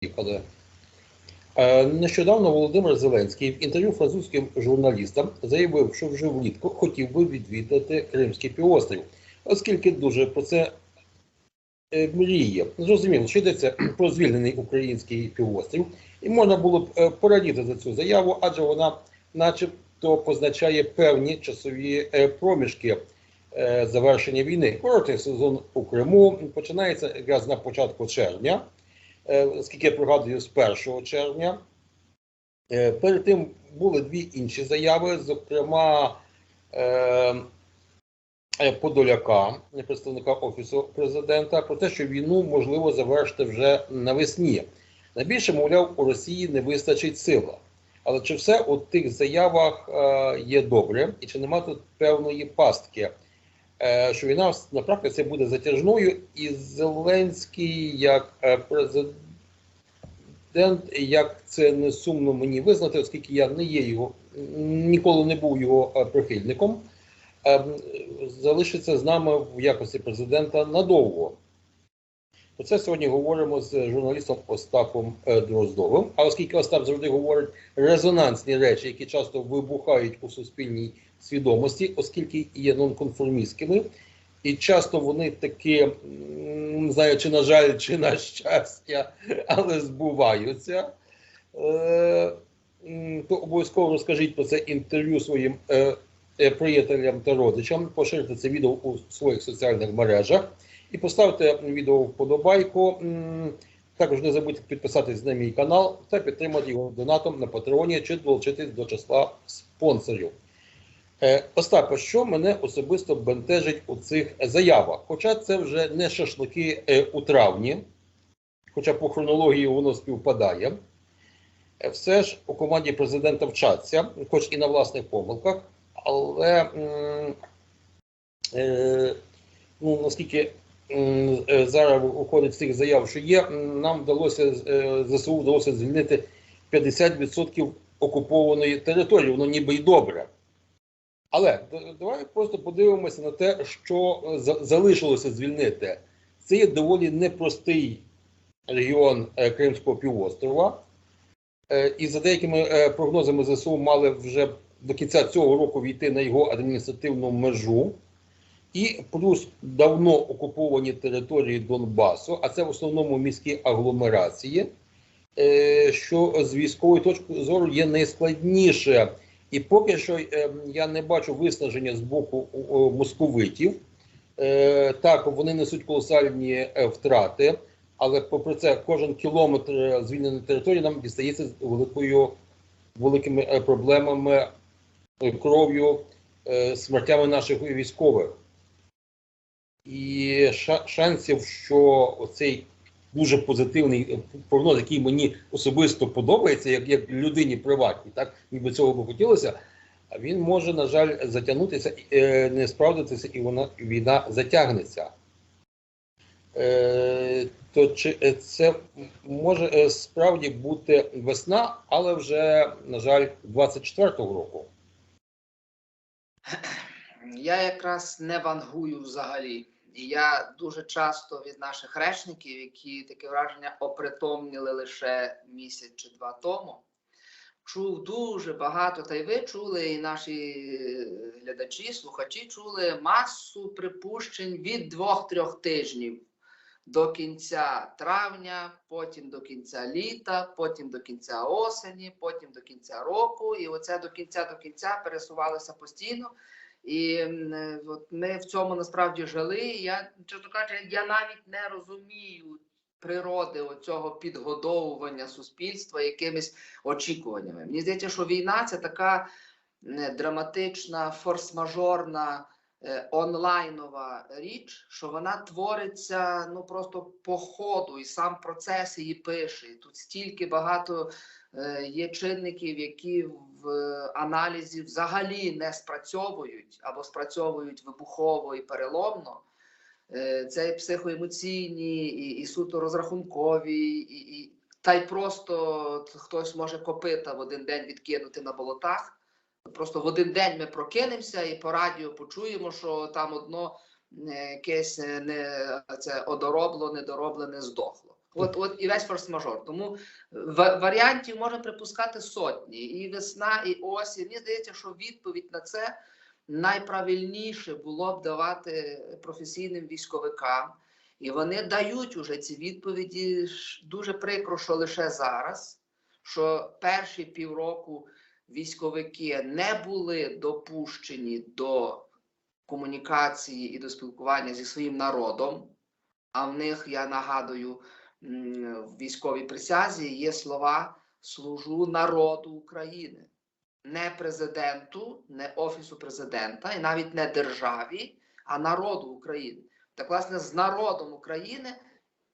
Поїхали. Е, Нещодавно Володимир Зеленський в інтерв'ю французьким журналістам заявив, що вже влітку хотів би відвідати Кримський півострів, оскільки дуже про це е, мріє. Зрозуміло, що йдеться про звільнений український півострів, і можна було б е, порадіти за цю заяву, адже вона, начебто, позначає певні часові проміжки завершення війни. Короткий сезон у Криму починається якраз на початку червня, е, оскільки я пригадую, з 1 червня. Е, Перед тим були дві інші заяви, зокрема е, е, Подоляка, представника Офісу президента, про те, що війну можливо завершити вже навесні. Найбільше, мовляв, у Росії не вистачить сила. Але чи все у тих заявах е, є добре, і чи нема тут певної пастки, е, що війна на практиці буде затяжною, і Зеленський як е, президент, як це не сумно мені визнати, оскільки я не є його, ніколи не був його е, прихильником, е, залишиться з нами в якості президента надовго. Про це сьогодні говоримо з журналістом Остапом е, Дроздовим. А оскільки Остап завжди говорить резонансні речі, які часто вибухають у суспільній свідомості, оскільки є нонконформістськими, і часто вони таки, не знаю, чи на жаль, чи на щастя, але збуваються, е, то обов'язково розкажіть про це інтерв'ю своїм е, е, приятелям та родичам, поширте це відео у своїх соціальних мережах і поставте відео вподобайку. Також не забудьте підписатись на мій канал та підтримати його донатом на Патреоні чи долучитись до числа спонсорів. Е, Остапе, що мене особисто бентежить у цих заявах? Хоча це вже не шашлики е, у травні, хоча по хронології воно співпадає. Е, Все ж у команді президента вчаться, хоч і на власних помилках, але ну, наскільки зараз виходить з цих заяв, що є, нам вдалося ЗСУ вдалося звільнити 50% окупованої території, воно ніби й добре. Але давай просто подивимося на те, що е, залишилося звільнити. Це є доволі непростий регіон е, Кримського півострова. Е, І за деякими прогнозами ЗСУ мали вже до кінця цього року війти на його адміністративну межу. І плюс давно окуповані території Донбасу, а це в основному міські агломерації, що з військової точки зору є найскладніше. І поки що е, я не бачу виснаження з боку московитів. Е, Так, вони несуть колосальні е, втрати, але попри це, кожен кілометр е, звільненої території нам дістається великою великими е, проблемами, е, кров'ю, е, смертями наших військових. І шансів, що оцей дуже позитивний прогноз, який мені особисто подобається, як, як людині приватній, так ніби цього би хотілося. А він може, на жаль, затягнутися, е, не справдитися, і вона війна затягнеться. Е, то чи е, це може справді бути весна, але вже, на жаль, 24-го року. Я якраз не вангую взагалі. І я дуже часто від наших речників, які таке враження опритомніли лише місяць чи два тому, чув дуже багато, та й ви чули, і наші глядачі, слухачі чули масу припущень від двох-трьох тижнів до кінця травня, потім до кінця літа, потім до кінця осені, потім до кінця року. І оце до кінця до кінця пересувалося постійно. І е, от ми в цьому насправді жили. І я чесно кажучи, я навіть не розумію природи оцього підгодовування суспільства якимись очікуваннями. Мені здається, що війна це така драматична, форс-мажорна. Е, Онлайнова річ, що вона твориться ну просто по ходу, і сам процес її пише. І тут стільки багато е, є чинників, які в аналізі взагалі не спрацьовують або спрацьовують вибухово і переломно. Е, Це і психоемоційні, і, і суто розрахункові, і, і та й просто хтось може копита в один день відкинути на болотах. Просто в один день ми прокинемося і по радіо почуємо, що там одно е, якесь е, не це одоробло, недороблене, здохло. От, от і весь форс-мажор. Тому ва- варіантів можна припускати сотні. І весна, і осінь. Мені здається, що відповідь на це найправильніше було б давати професійним військовикам. І вони дають уже ці відповіді. Дуже прикро, що лише зараз, що перші півроку військовики не були допущені до комунікації і до спілкування зі своїм народом. А в них, я нагадую, в військовій присязі є слова служу народу України, не президенту, не офісу президента, і навіть не державі, а народу України. Так, власне, з народом України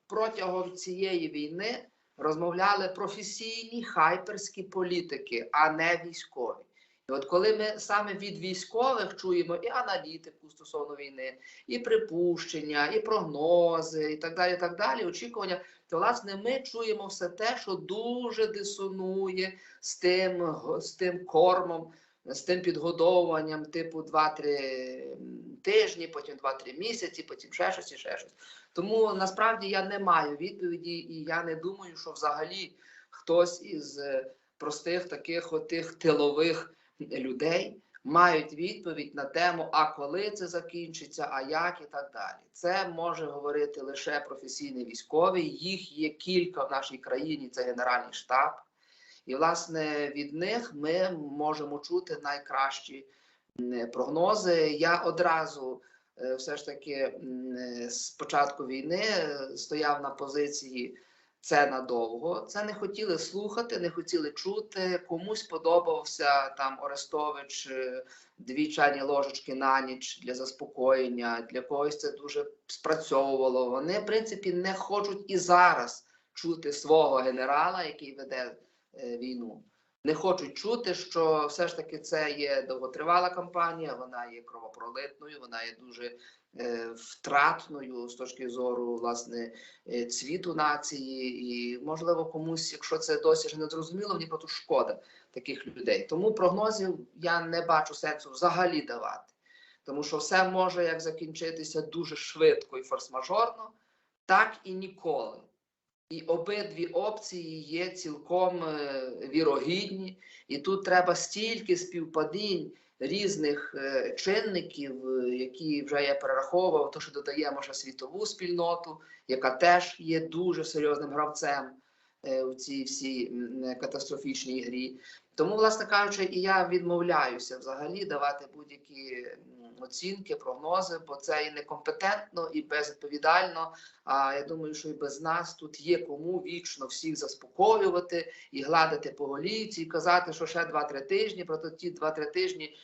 протягом цієї війни розмовляли професійні хайперські політики, а не військові. І от коли ми саме від військових чуємо і аналітику стосовно війни, і припущення, і прогнози, і так далі, і так далі, очікування, то власне ми чуємо все те, що дуже дисонує з тим, з тим кормом, з тим підгодовуванням, типу 2-3 тижні, потім 2-3 місяці, потім ще щось і ще щось. Тому насправді я не маю відповіді, і я не думаю, що взагалі хтось із е, простих таких отих тилових людей мають відповідь на тему, а коли це закінчиться, а як і так далі. Це може говорити лише професійний військовий. Їх є кілька в нашій країні. Це Генеральний штаб. І, власне, від них ми можемо чути найкращі прогнози. Я одразу е, все ж таки з початку війни е, стояв на позиції це надовго. Це не хотіли слухати, не хотіли чути. Комусь подобався там Орестович е, дві чайні ложечки на ніч для заспокоєння. Для когось це дуже спрацьовувало. Вони, в принципі, не хочуть і зараз чути свого генерала, який веде війну. Не хочуть чути, що все ж таки це є довготривала кампанія, вона є кровопролитною, вона є дуже е, втратною з точки зору власне е, цвіту нації. І можливо комусь, якщо це досі ж не зрозуміло, мені просто шкода таких людей. Тому прогнозів я не бачу сенсу взагалі давати, тому що все може як закінчитися дуже швидко і форс-мажорно, так і ніколи. І обидві опції є цілком е, вірогідні, і тут треба стільки співпадінь різних е, чинників, е, які вже я перераховував, то що додаємо ще світову спільноту, яка теж є дуже серйозним гравцем у цій всій катастрофічній грі. Тому, власне кажучи, і я відмовляюся взагалі давати будь-які оцінки, прогнози, бо це і некомпетентно, і безвідповідально. А я думаю, що і без нас тут є кому вічно всіх заспокоювати і гладити по голівці, і казати, що ще 2-3 тижні, проте ті 2-3 тижні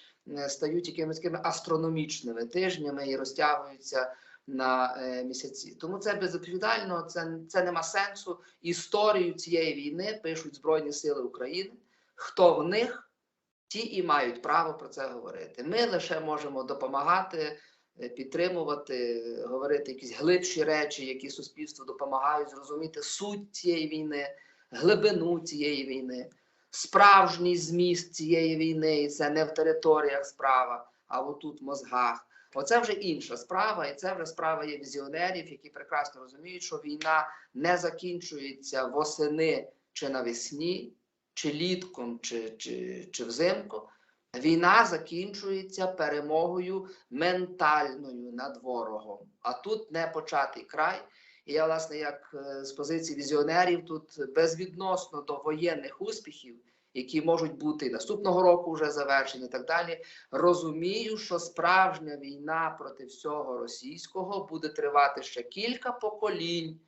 стають якимись такими астрономічними тижнями і розтягуються на е, місяці. Тому це безвідповідально, це, це нема сенсу. Історію цієї війни пишуть Збройні Сили України. Хто в них, ті і мають право про це говорити. Ми лише можемо допомагати е, підтримувати, говорити якісь глибші речі, які суспільству допомагають зрозуміти суть цієї війни, глибину цієї війни, справжній зміст цієї війни, і це не в територіях справа, а отут в мозгах. Оце вже інша справа, і це вже справа є візіонерів, які прекрасно розуміють, що війна не закінчується восени чи навесні, чи літком, чи, чи, чи взимку. Війна закінчується перемогою ментальною над ворогом. А тут не початий край. І я, власне, як е, з позиції візіонерів, тут безвідносно до воєнних успіхів, які можуть бути наступного року вже завершені, і так далі, розумію, що справжня війна проти всього російського буде тривати ще кілька поколінь.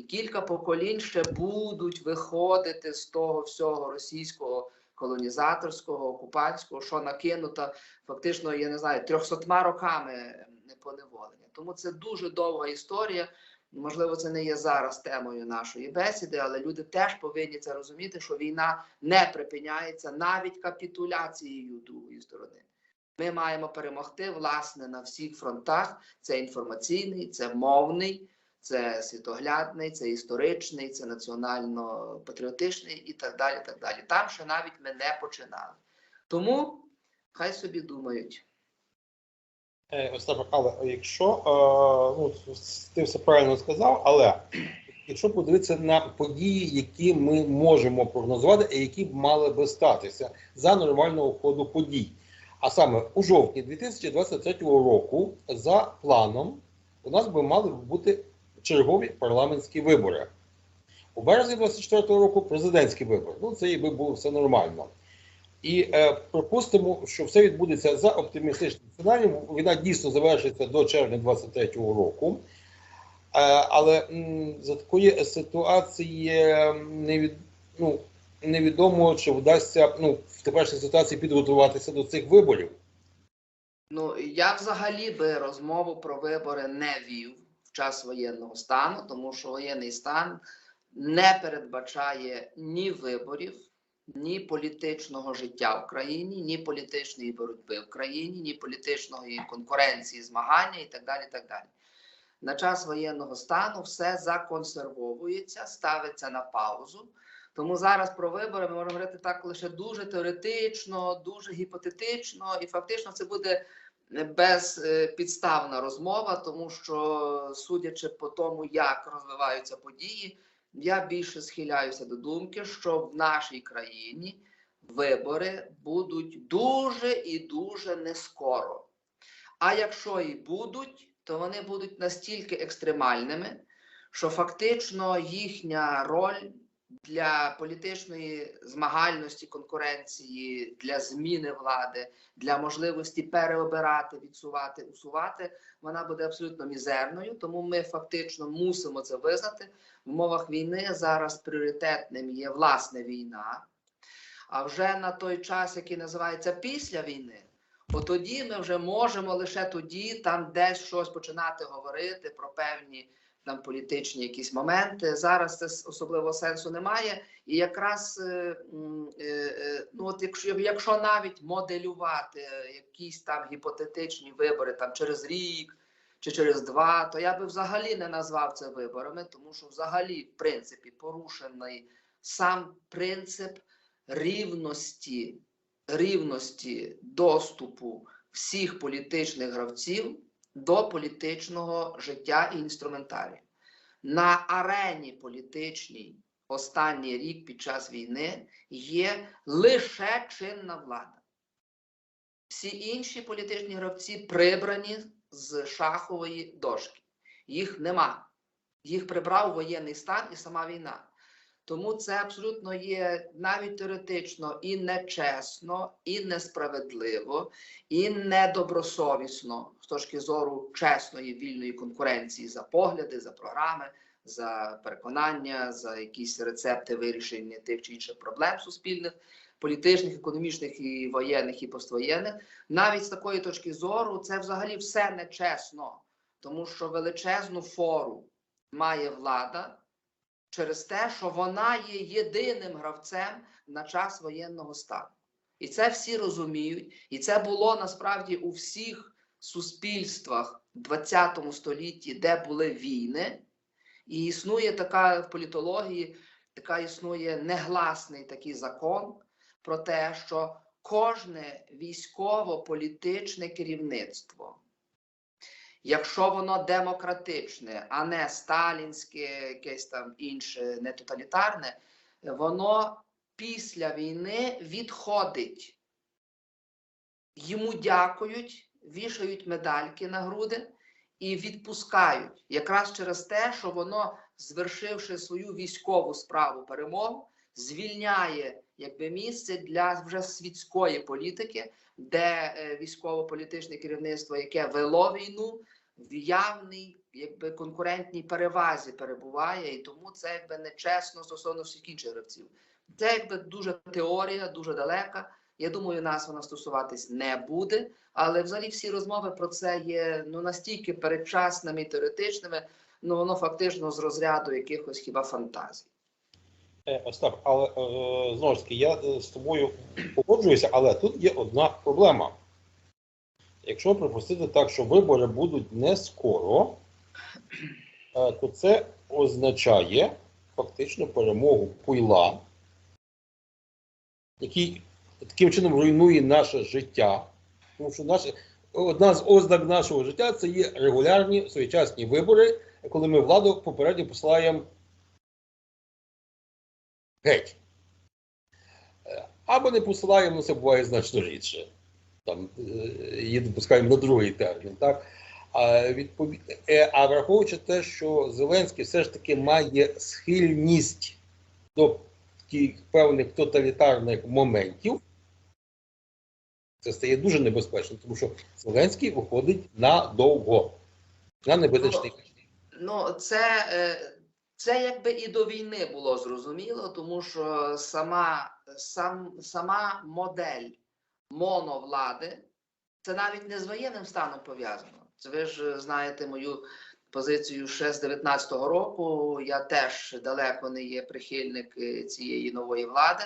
І кілька поколінь ще будуть виходити з того всього російського колонізаторського, окупантського, що накинуто фактично, я не знаю, трьохсотма роками поневолення. Тому це дуже довга історія. Можливо, це не є зараз темою нашої бесіди, але люди теж повинні це розуміти, що війна не припиняється навіть капітуляцією другої сторони. Ми маємо перемогти власне на всіх фронтах. Це інформаційний, це мовний, це світоглядний, це історичний, це національно-патріотичний і так далі. так далі. Там ще навіть ми не починали. Тому хай собі думають. Е, Остап, але якщо е, ну, ти все правильно сказав, але якщо подивитися на події, які ми можемо прогнозувати, і які б мали би статися за нормального ходу подій. А саме у жовтні 2023 року, за планом, у нас би мали бути чергові парламентські вибори. У березні 2024 року президентські вибори. Ну, це якби було все нормально. І е, припустимо, що все відбудеться за оптимістичним сценарієм. Війна дійсно завершиться до червня 2023 року. Е, але м, за такої ситуації невід, ну, невідомо, чи вдасться ну, в теперішній ситуації підготуватися до цих виборів. Ну я взагалі би розмову про вибори не вів час воєнного стану, тому що воєнний стан не передбачає ні виборів, ні політичного життя в країні, ні політичної боротьби в країні, ні політичної конкуренції, змагання і так далі. так далі. На час воєнного стану все законсервовується, ставиться на паузу. Тому зараз про вибори ми можемо говорити так лише дуже теоретично, дуже гіпотетично, і фактично це буде безпідставна розмова, тому що, судячи по тому, як розвиваються події, я більше схиляюся до думки, що в нашій країні вибори будуть дуже і дуже нескоро. А якщо і будуть, то вони будуть настільки екстремальними, що фактично їхня роль для політичної змагальності, конкуренції, для зміни влади, для можливості переобирати, відсувати, усувати, вона буде абсолютно мізерною. Тому ми фактично мусимо це визнати. В умовах війни зараз пріоритетним є власне війна. А вже на той час, який називається після війни, от тоді ми вже можемо лише тоді там десь щось починати говорити про певні там політичні якісь моменти. Зараз це особливого сенсу немає. І якраз е, е, е, ну от якщо, якщо навіть моделювати якісь там гіпотетичні вибори там через рік чи через два, то я би взагалі не назвав це виборами, тому що взагалі, в принципі, порушений сам принцип рівності, рівності доступу всіх політичних гравців до політичного життя і інструментарію. На арені політичній останній рік під час війни є лише чинна влада. Всі інші політичні гравці прибрані з шахової дошки. Їх нема. Їх прибрав воєнний стан і сама війна. Тому це абсолютно є навіть теоретично і нечесно, і несправедливо, і недобросовісно з точки зору чесної вільної конкуренції за погляди, за програми, за переконання, за якісь рецепти вирішення тих чи інших проблем суспільних, політичних, економічних і воєнних, і поствоєнних. Навіть з такої точки зору це взагалі все нечесно, тому що величезну фору має влада через те, що вона є єдиним гравцем на час воєнного стану. І це всі розуміють, і це було насправді у всіх суспільствах в 20 столітті, де були війни, і існує така в політології, така існує негласний такий закон про те, що кожне військово-політичне керівництво, якщо воно демократичне, а не сталінське, якесь там інше, не тоталітарне, воно після війни відходить. Йому дякують, вішають медальки на груди і відпускають якраз через те, що воно, звершивши свою військову справу перемогу, звільняє якби місце для вже світської політики, де е, військово-політичне керівництво, яке вело війну, в явній якби конкурентній перевазі перебуває, і тому це якби нечесно стосовно всіх інших гравців. Це якби дуже теорія, дуже далека. Я думаю, нас вона стосуватись не буде, але взагалі всі розмови про це є ну настільки передчасними і теоретичними, ну воно фактично з розряду якихось хіба фантазій. Е, Остап, але е, знову ж таки, я е, з тобою погоджуюся, але тут є одна проблема. Якщо припустити так, що вибори будуть не скоро, то це означає фактично перемогу Пуйла, який таким чином руйнує наше життя. Тому що наше, одна з ознак нашого життя це є регулярні своєчасні вибори, коли ми владу попередньо посилаємо геть. Або не посилаємо, ну це буває значно рідше. Там е, її допускаємо на другий термін. Так? А, відповід... е, а враховуючи те, що Зеленський все ж таки має схильність до тих певних тоталітарних моментів, це стає дуже небезпечно, тому що Зеленський виходить надовго, на небезпечний. Ну, це, е, це якби і до війни було зрозуміло, тому що сама, сам, сама модель моновлади, це навіть не з воєнним станом пов'язано. Це ви ж знаєте мою позицію ще з 19-го року. Я теж далеко не є прихильник е, цієї нової влади.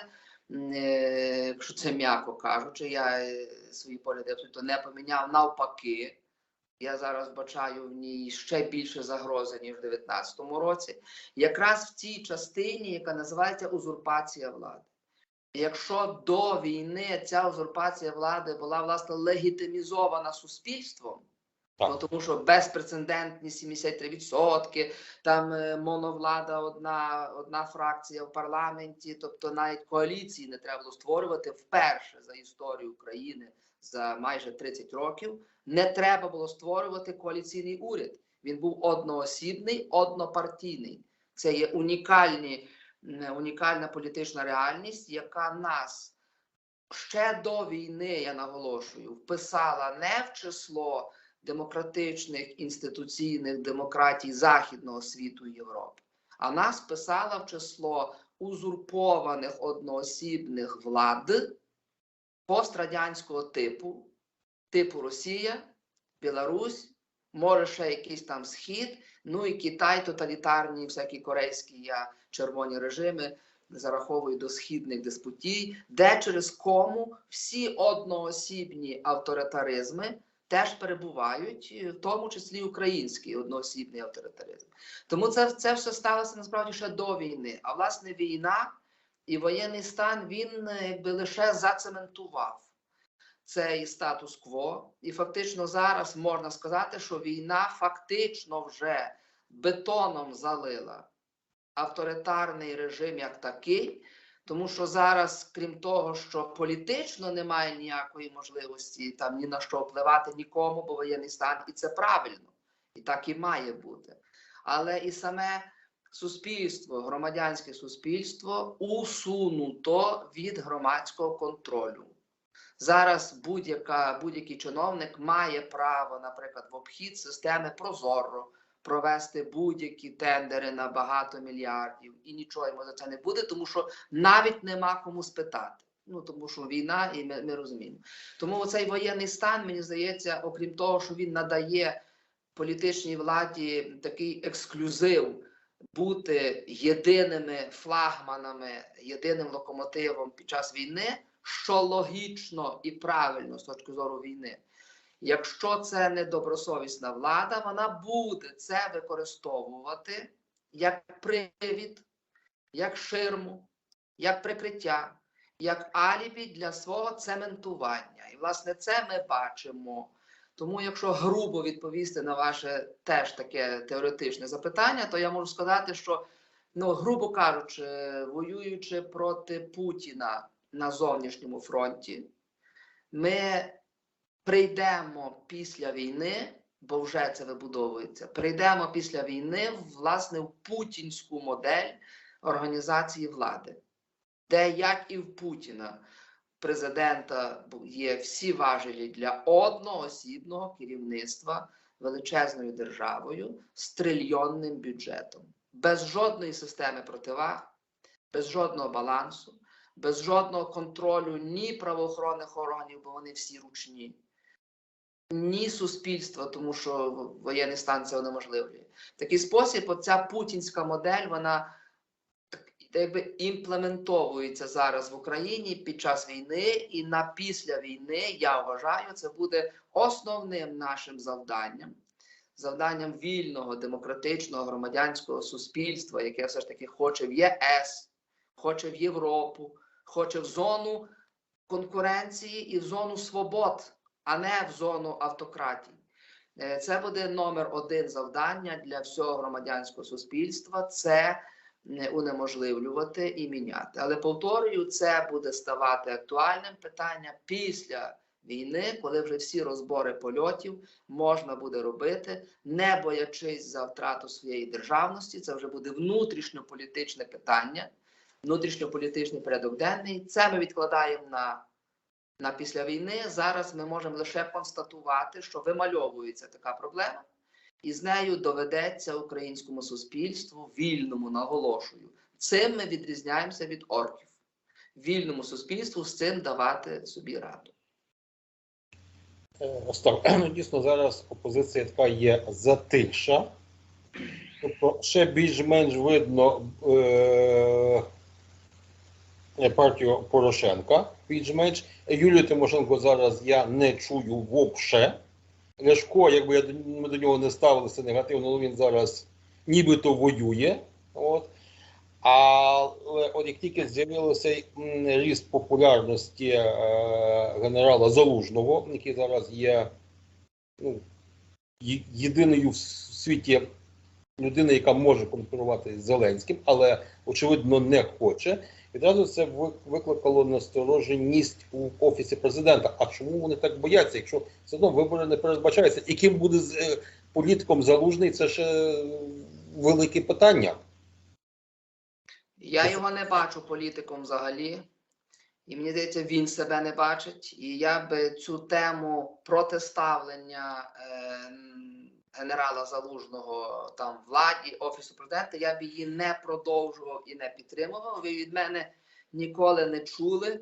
Е, Якщо це м'яко кажучи, я е, свої погляди абсолютно не поміняв навпаки. Я зараз бачаю в ній ще більше загрози, ніж в 19-му році, якраз в цій частині, яка називається узурпація влади. Якщо до війни ця узурпація влади була власне легітимізована суспільством, Так. ну, тому що безпрецедентні 73%, там е, моновлада, одна, одна фракція в парламенті, тобто навіть коаліції не треба було створювати вперше за історію України за майже 30 років. Не треба було створювати коаліційний уряд. Він був одноосібний, однопартійний. Це є унікальні, унікальна політична реальність, яка нас ще до війни, я наголошую, вписала не в число демократичних інституційних демократій Західного світу Європи, а нас вписала в число узурпованих одноосібних влад пострадянського типу, типу Росія, Білорусь, може ще якийсь там схід, ну і Китай, тоталітарні, всякі корейські я червоні режими зараховую до східних диспутій, де через кому всі одноосібні авторитаризми теж перебувають, в тому числі український одноосібний авторитаризм. Тому це, це все сталося насправді ще до війни. А власне війна і воєнний стан він е, якби лише зацементував цей статус-кво. І фактично зараз можна сказати, що війна фактично вже бетоном залила авторитарний режим як такий, тому що зараз, крім того, що політично немає ніякої можливості там ні на що впливати нікому, бо воєнний стан, і це правильно, і так і має бути. Але і саме суспільство, громадянське суспільство усунуто від громадського контролю. Зараз будь-який чиновник має право, наприклад, в обхід системи Прозоро провести будь-які тендери на багато мільярдів, і нічого йому за це не буде, тому що навіть нема кому спитати. Ну тому що війна, і ми, ми розуміємо. Тому оцей воєнний стан, мені здається, окрім того, що він надає політичній владі такий ексклюзив бути єдиними флагманами, єдиним локомотивом під час війни, що логічно і правильно з точки зору війни. Якщо це недобросовісна влада, вона буде це використовувати як привід, як ширму, як прикриття, як алібі для свого цементування. І, власне, це ми бачимо. Тому, якщо грубо відповісти на ваше теж таке теоретичне запитання, то я можу сказати, що, ну, грубо кажучи, воюючи проти Путіна на зовнішньому фронті, ми прийдемо після війни, бо вже це вибудовується. Прийдемо після війни власне в путінську модель організації влади, де як і в Путіна. Президента є всі важелі для одноосібного керівництва величезною державою з трильйонним бюджетом, без жодної системи противаг, без жодного балансу, без жодного контролю ні правоохоронних органів, бо вони всі ручні, ні суспільства, тому що воєнний стан це унеможливлює. Такий спосіб, оця путінська модель, вона якби імплементовується зараз в Україні під час війни, і на після війни, я вважаю, це буде основним нашим завданням. Завданням вільного, демократичного громадянського суспільства, яке все ж таки хоче в ЄС, хоче в Європу, хоче в зону конкуренції і в зону свобод, а не в зону автократії. Е, Це буде номер один завдання для всього громадянського суспільства. Це унеможливлювати і міняти. Але повторюю, це буде ставати актуальним питанням після війни, коли вже всі розбори польотів можна буде робити, не боячись за втрату своєї державності. Це вже буде внутрішньополітичне питання, внутрішньополітичний порядок денний. Це ми відкладаємо на, на після війни. Зараз ми можемо лише констатувати, що вимальовується така проблема. І з нею доведеться українському суспільству, вільному, наголошую. Цим ми відрізняємося від орків. Вільному суспільству з цим давати собі раду. Е, Остап, дійсно зараз опозиція така є затиша. Тобто ще більш-менш видно е, партію Порошенка. Більш-менш. Юлію Тимошенко зараз я не чую вовше. Ляшко, якби ми до нього не ставилися негативно, але він зараз нібито воює. От. Але от як тільки з'явився ріст популярності е, генерала Залужного, який зараз є ну, єдиною в світі людиною, яка може конкурувати з Зеленським, але очевидно не хоче. Відразу це ви- викликало настороженість у офісі президента. А чому вони так бояться? Якщо все одно вибори не передбачаються, і ким буде е, політиком залужний, це ще велике питання. Я його не бачу політиком взагалі, і мені здається, він себе не бачить. І я би цю тему протиставлення е, генерала Залужного там владі, офісу президента, я б її не продовжував і не підтримував. Ви від мене ніколи не чули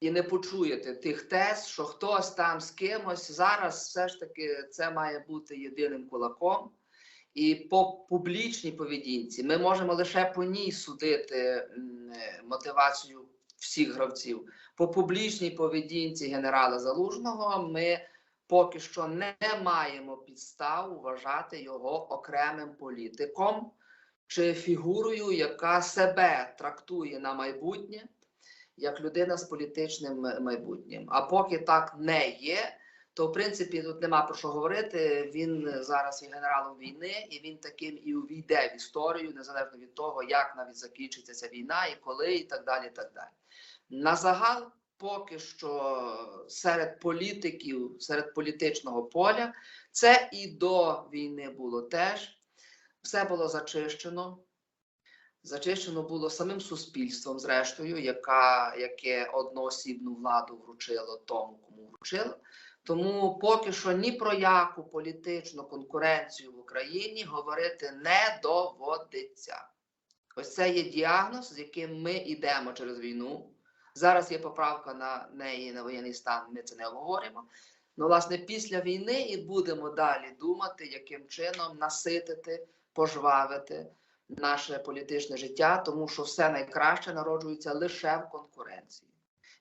і не почуєте тих тез, що хтось там з кимось зараз все ж таки це має бути єдиним кулаком. І по публічній поведінці ми можемо лише по ній судити мотивацію всіх гравців. По публічній поведінці генерала Залужного ми поки що не маємо підстав вважати його окремим політиком чи фігурою, яка себе трактує на майбутнє як людина з політичним майбутнім. А поки так не є, то в принципі тут нема про що говорити. Він зараз є генералом війни, і він таким і увійде в історію, незалежно від того, як навіть закінчиться ця війна, і коли, і так далі. І так далі. На загал, поки що серед політиків, серед політичного поля, це і до війни було теж. Все було зачищено. Зачищено було самим суспільством, зрештою, яка, яке одноосібну владу вручило тому, кому вручило. Тому поки що ні про яку політичну конкуренцію в Україні говорити не доводиться. Ось це є діагноз, з яким ми йдемо через війну. Зараз є поправка на неї на воєнний стан. Ми це не обговоримо. Ну, власне, після війни і будемо далі думати, яким чином наситити, пожвавити наше політичне життя, тому що все найкраще народжується лише в конкуренції.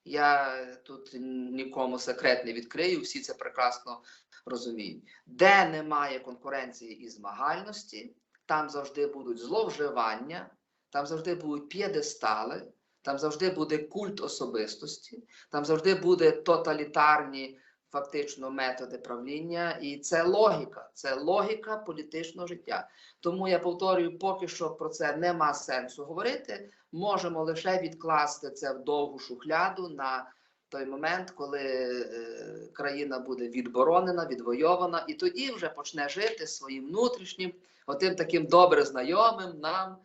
Я тут нікому секрет не відкрию, всі це прекрасно розуміють. Де немає конкуренції і змагальності, там завжди будуть зловживання, там завжди будуть п'єдестали, там завжди буде культ особистості, там завжди буде тоталітарні фактично методи правління, і це логіка, це логіка політичного життя. Тому я повторюю, поки що про це нема сенсу говорити. Можемо лише відкласти це в довгу шухляду на той момент, коли е, країна буде відборонена, відвойована, і тоді вже почне жити своїм внутрішнім, отим таким добре знайомим нам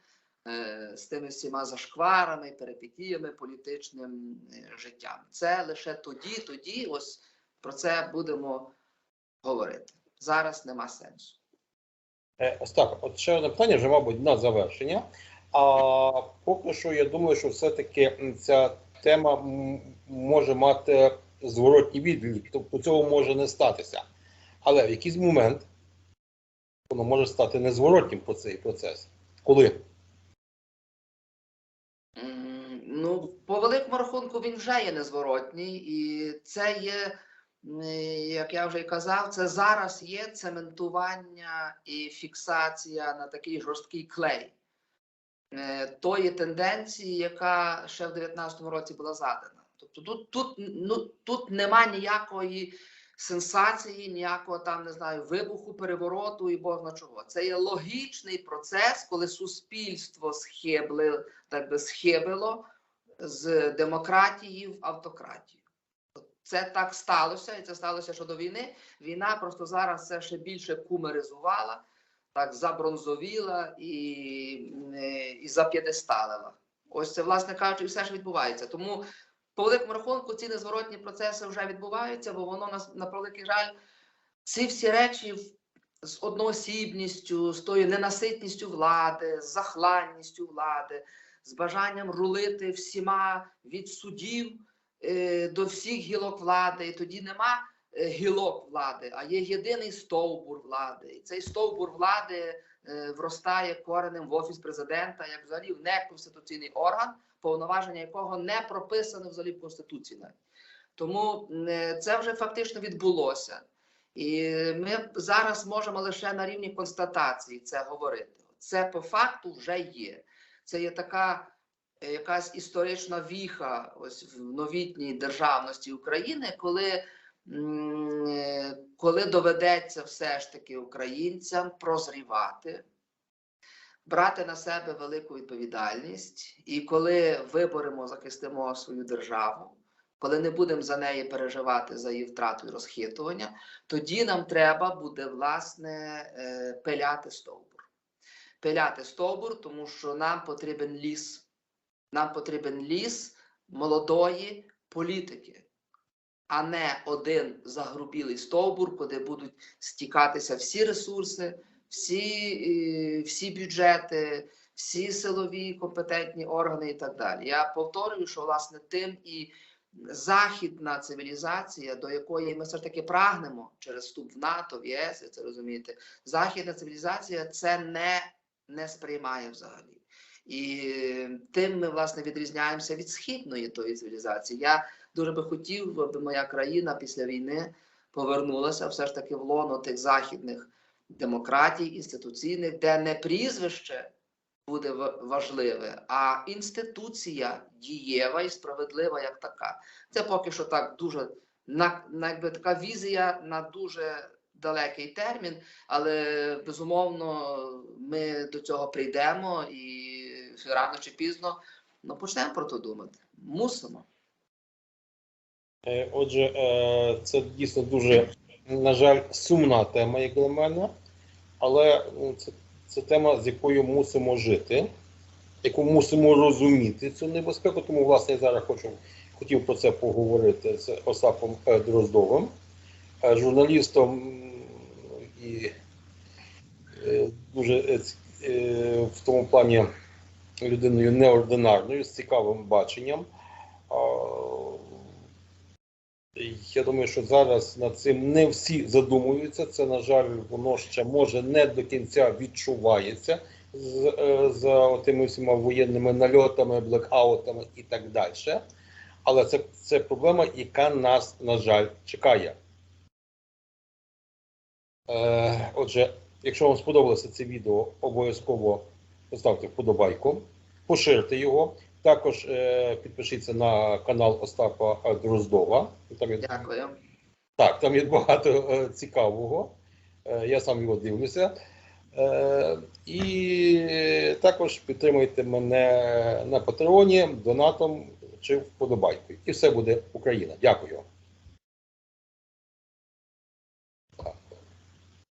з тими всіма зашкварами, перипетіями політичним е, життям. Це лише тоді, тоді, ось про це будемо говорити. Зараз нема сенсу. Е, Остап, от ще одне питання, вже, мабуть, на завершення. А поки що я думаю, що все-таки ця тема може мати зворотній відлік, тобто цього може не статися. Але в якийсь момент воно може стати незворотнім про цей процес. Коли? По великому рахунку він вже є незворотній, і це є, як я вже і казав, це зараз є цементування і фіксація на такий жорсткий клей е, тої тенденції, яка ще в 19-му році була задана. Тобто тут, тут, ну, тут нема ніякої сенсації, ніякого там не знаю вибуху, перевороту і Бог чого. Це є логічний процес, коли суспільство схибли, так би схибило з демократії в автократію. Це так сталося, і це сталося щодо війни. Війна просто зараз це ще більше кумеризувала, так забронзовіла і, е, і зап'єдесталила. Ось це, власне кажучи, все ж відбувається. Тому по великому рахунку ці незворотні процеси вже відбуваються, бо воно на, на превеликий жаль, ці всі речі з одноосібністю, з тою ненаситністю влади, з захланністю влади, з бажанням рулити всіма від судів е, до всіх гілок влади. І тоді нема е, гілок влади, а є єдиний стовбур влади. І цей стовбур влади е, вростає коренем в офіс президента, як взагалі в неконституційний орган, повноваження якого не прописано взагалі в Конституції. навіть. Тому це вже фактично відбулося. І ми зараз можемо лише на рівні констатації це говорити. Це по факту вже є. Це є така е, якась історична віха ось в новітній державності України, коли, е, коли доведеться все ж таки українцям прозрівати, брати на себе велику відповідальність, і коли виборемо, захистимо свою державу, коли не будемо за неї переживати за її втрату і розхитування, тоді нам треба буде власне е, пиляти стовбур. Пиляти стовбур, тому що нам потрібен ліс. Нам потрібен ліс молодої політики, а не один загрубілий стовбур, куди будуть стікатися всі ресурси, всі, е, всі бюджети, всі силові компетентні органи і так далі. Я повторюю, що власне тим і західна цивілізація, до якої ми все ж таки прагнемо через вступ в НАТО, в ЄС, це розумієте, західна цивілізація це не, не сприймає взагалі. І тим ми власне відрізняємося від східної тої цивілізації. Я дуже би хотів, аби моя країна після війни повернулася все ж таки в лоно тих західних демократій, інституційних, де не прізвище буде важливе, а інституція дієва і справедлива як така. Це поки що так дуже на, на якби така візія на дуже далекий термін, але безумовно ми до цього прийдемо і рано чи пізно ну, почнемо про то думати. Мусимо. Е, Отже, е, це дійсно дуже, на жаль, сумна тема, як для мене, але ну, це, це тема, з якою мусимо жити, яку мусимо розуміти цю небезпеку. Тому, власне, я зараз хочу, хотів про це поговорити з Остапом е, Дроздовим, журналістом і е, дуже е, е, в тому плані людиною неординарною, з цікавим баченням. Я думаю, що зараз над цим не всі задумуються. Це, на жаль, воно ще може не до кінця відчувається за тими всіма воєнними нальотами, блекаутами і так далі. Але це, це проблема, яка нас, на жаль, чекає. Е, отже, якщо вам сподобалося це відео, обов'язково поставте вподобайку, поширте його. Також е, підпишіться на канал Остапа Дроздова. Там є, Дякую. так, там є багато е, цікавого. Е, я сам його дивлюся. Е, і також підтримуйте мене на Патреоні, донатом чи вподобайкою. І все буде Україна. Дякую.